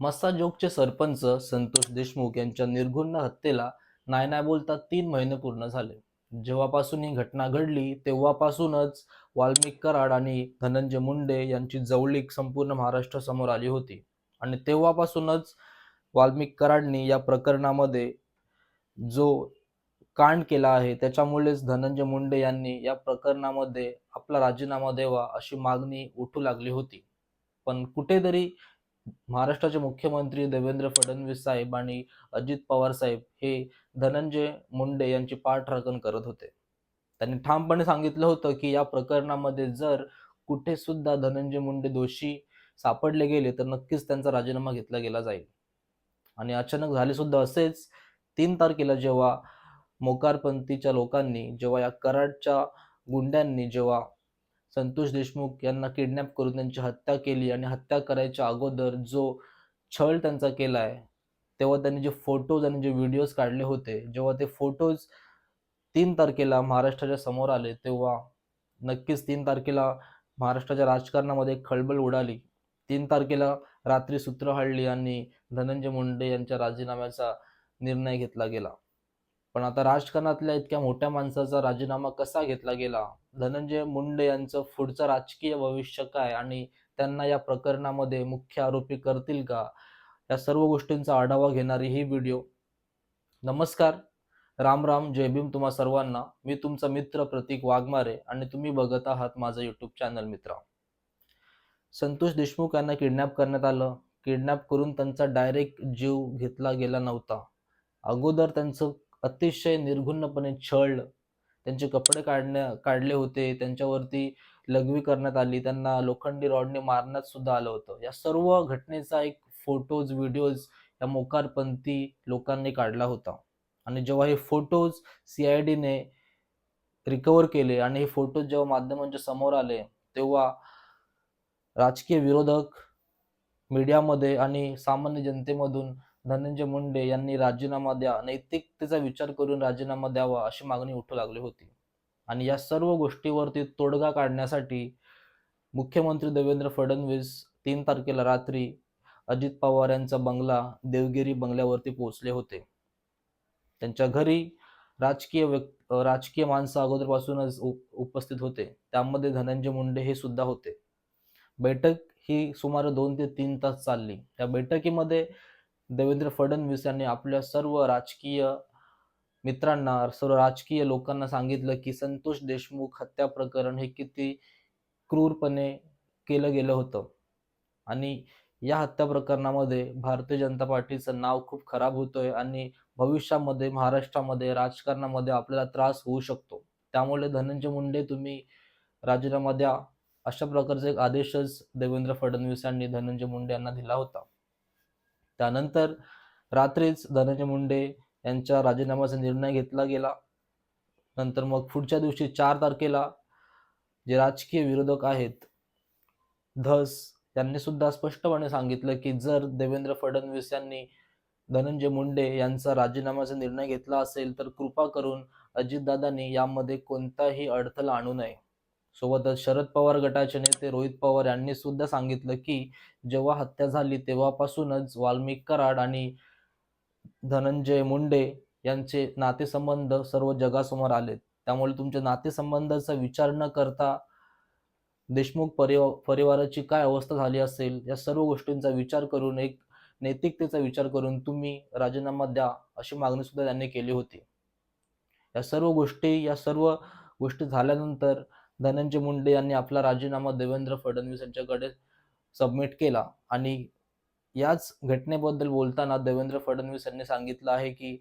मस्साजोगचे सरपंच संतोष देशमुख यांच्या निर्घुण्ण हत्येला नाय नाय बोलता तीन महिने पूर्ण झाले. जेव्हापासून ही घटना घडली तेव्हापासूनच वाल्मिक कराड आणि धनंजय मुंडे यांची जवळीक संपूर्ण महाराष्ट्रासमोर आली होती. आणि तेव्हापासूनच वाल्मिक कराडनी या प्रकरणामध्ये जो कांड केला आहे त्याच्यामुळेच धनंजय मुंडे यांनी या प्रकरणामध्ये आपला राजीनामा द्यावा अशी मागणी उठू लागली होती. पण कुठेतरी महाराष्ट्राचे मुख्यमंत्री देवेंद्र फडणवीस साहेब आणि अजित पवार साहेब हे धनंजय मुंडे यांची पाठराखण करत होते. त्यांनी ठामपणे सांगितलं होतं की या प्रकरणामध्ये जर कुठे सुद्धा धनंजय मुंडे दोषी सापडले गेले तर नक्कीच त्यांचा राजीनामा घेतला गेला जाईल. आणि अचानक झाले सुद्धा असेच तीन तारखेला जेव्हा मोकारपंथीच्या लोकांनी जेव्हा या कराडच्या गुंड्यांनी जेव्हा संतोष देशमुख यांना किडनॅप करून त्यांची हत्या केली आणि हत्या करायच्या अगोदर जो छळ त्यांचा केला आहे तेव्हा त्यांनी जे फोटोज आणि जे व्हिडिओज काढले होते जेव्हा ते फोटोज तीन तारखेला महाराष्ट्राच्या समोर आले तेव्हा नक्कीच तीन तारखेला महाराष्ट्राच्या राजकारणामध्ये खळबळ उडाली. तीन तारखेला रात्री सूत्र हळली आणि धनंजय मुंडे यांच्या राजीनाम्याचा निर्णय घेतला गेला. पण आता राजकारणातल्या इतक्या मोठ्या माणसाचा राजीनामा कसा घेतला गेला? धनंजय मुंडे यांचं पुढचं राजकीय भविष्य काय? आणि त्यांना या प्रकरणामध्ये मुख्य आरोपी करतील का? या सर्व गोष्टींचा आढावा घेणारी ही व्हिडिओ. नमस्कार. राम राम. जय भीम तुम्हा सर्वांना. मी तुमचा मित्र प्रतीक वाघमारे आणि तुम्ही बघत आहात माझं युट्यूब चॅनल मित्र. संतोष देशमुख यांना किडनॅप करण्यात आलं. किडनॅप करून त्यांचा डायरेक्ट जीव घेतला गेला नव्हता. अगोदर त्यांचं अतिशय निर्घुण्णपणे छळ. त्यांचे कपडे काढण्या काढले होते. त्यांच्यावरती लघवी करण्यात आली. त्यांना लोखंडी रॉडने मारण्यात सुद्धा आलं होतं. या सर्व घटनेचा एक फोटोज व्हिडिओज या मोकारपंथी लोकांनी काढला होता. आणि जेव्हा हे फोटोज सी आय डीने रिकवर केले आणि हे फोटोज जेव्हा माध्यमांच्या समोर आले तेव्हा राजकीय विरोधक मीडियामध्ये आणि सामान्य जनतेमधून धनंजय मुंडे यांनी राजीनामा द्या नैतिकतेचा विचार करून राजीनामा द्यावा अशी मागणी उठू लागली होती. आणि या सर्व गोष्टीवरती तोडगा काढण्यासाठी मुख्यमंत्री देवेंद्र फडणवीस तीन तारखेला रात्री अजित पवार यांचा बंगला देवगिरी बंगल्यावरती पोहोचले होते. त्यांच्या घरी राजकीय व्यक् राजकीय माणसं अगोदरपासूनच उप उपस्थित होते. त्यामध्ये धनंजय मुंडे हे सुद्धा होते. बैठक ही सुमारे दोन ते तीन तास चालली. त्या बैठकीमध्ये देवेंद्र फडणवीस यांनी आपल्या सर्व राजकीय मित्रांना सर्व राजकीय लोकांना सांगितलं की संतोष देशमुख हत्या प्रकरण हे किती क्रूरपणे केलं गेलं होतं. आणि या हत्या प्रकरणामध्ये भारतीय जनता पार्टीचं नाव खूप खराब होतोय आणि भविष्यामध्ये महाराष्ट्रामध्ये राजकारणामध्ये आपल्याला त्रास होऊ शकतो. त्यामुळे धनंजय मुंडे तुम्ही राजीनामा द्या अशा प्रकारचा एक आदेशच देवेंद्र फडणवीस यांनी धनंजय मुंडे यांना दिला होता. त्यानंतर रात्रीच धनंजय मुंडे यांच्या राजीनाम्याचा निर्णय घेतला गेला. नंतर मग पुढच्या दिवशी चार तारखेला जे राजकीय विरोधक आहेत धस त्यांनी सुद्धा स्पष्टपणे सांगितलं की जर देवेंद्र फडणवीस यांनी धनंजय मुंडे यांचा राजीनाम्याचा निर्णय घेतला असेल तर कृपा करून अजितदादांनी यामध्ये कोणताही अडथळा आणू नये. सोबतच शरद पवार गटाचे नेते रोहित पवार यांनी सुद्धा सांगितलं की जेव्हा हत्या झाली तेव्हापासूनच वाल्मिक कराड आणि धनंजय मुंडे यांचे नातेसंबंध सर्व जगासमोर आलेत. त्यामुळे तुमच्या नातेसंबंधाचा विचार न करता देशमुख परिवा परिवाराची काय अवस्था झाली असेल या सर्व गोष्टींचा विचार करून एक नैतिकतेचा विचार करून तुम्ही राजीनामा द्या अशी मागणी सुद्धा त्यांनी केली होती. या सर्व गोष्टी या सर्व गोष्टी झाल्यानंतर धनंजय मुंडे यांनी आपला राजीनामा देवेंद्र फडणवीस यांच्याकडे सबमिट केला. आणि याच घटनेबद्दल बोलताना देवेंद्र फडणवीस यांनी सांगितलं आहे की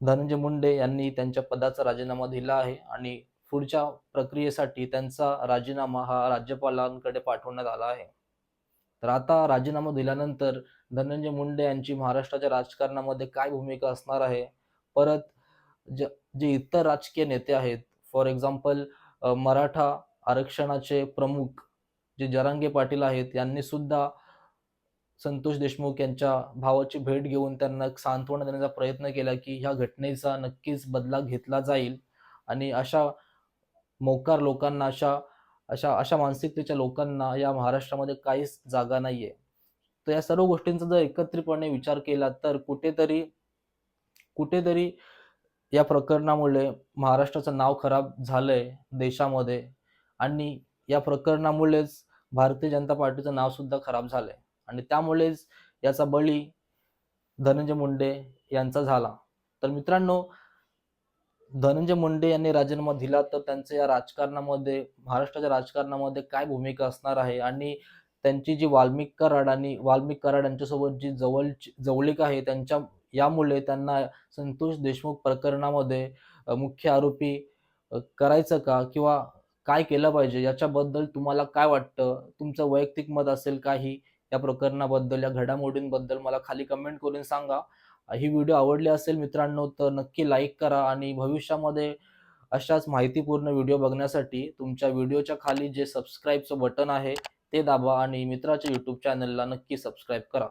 धनंजय मुंडे यांनी त्यांच्या पदाचा राजीनामा दिला आहे आणि पुढच्या प्रक्रियेसाठी त्यांचा राजीनामा हा राज्यपालांकडे पाठवण्यात आला आहे. तर आता राजीनामा दिल्यानंतर धनंजय मुंडे यांची महाराष्ट्राच्या राजकारणामध्ये काय भूमिका असणार आहे? परत जे इतर राजकीय नेते आहेत फॉर एक्झाम्पल मराठा आरक्षणाचे प्रमुख जे जरांगे पाटील आहेत यांनी सुद्धा संतोष देशमुख यांच्या भावाची भेट घेऊन त्यांना सांत्वना देण्याचा प्रयत्न केला की ह्या घटनेचा नक्कीच बदला घेतला जाईल. आणि अशा मोकार लोकांना अशा अशा अशा मानसिकतेच्या लोकांना या महाराष्ट्रामध्ये काहीच जागा नाहीये. तर या सर्व गोष्टींचा जर एकत्रितपणे विचार केला तर कुठेतरी कुठेतरी या प्रकरणामुळे महाराष्ट्राचं नाव खराब झालंय देशामध्ये आणि या प्रकरणामुळेच भारतीय जनता पार्टीचं नाव सुद्धा खराब झालंय. आणि त्यामुळेच याचा बळी धनंजय मुंडे यांचा झाला. तर मित्रांनो धनंजय मुंडे यांनी राजीनामा दिला तर त्यांचं या राजकारणामध्ये महाराष्ट्राच्या राजकारणामध्ये काय भूमिका असणार आहे? आणि त्यांची जी वाल्मिक कराड आणि वाल्मिक कराड यांच्यासोबत जी जवळ जवळीक आहे त्यांच्या यामुळे त्यांना संतोष देशमुख प्रकरणामध्ये मुख्य आरोपी करायचं का? किंवा काय केलं पाहिजे? याच्याबद्दल तुम्हाला काय वाटतं? तुमचं वैयक्तिक मत असेल काही या प्रकरणाबद्दल या घडामोडींबद्दल मला खाली कमेंट करून सांगा. ही व्हिडिओ आवडली असेल मित्रांनो तर नक्की लाईक करा आणि भविष्यामध्ये अशाच माहितीपूर्ण व्हिडिओ बघण्यासाठी तुमच्या व्हिडिओच्या खाली जे सबस्क्राईबचं बटन आहे ते दाबा आणि मित्राच्या यूट्यूब चॅनलला नक्की सबस्क्राईब करा.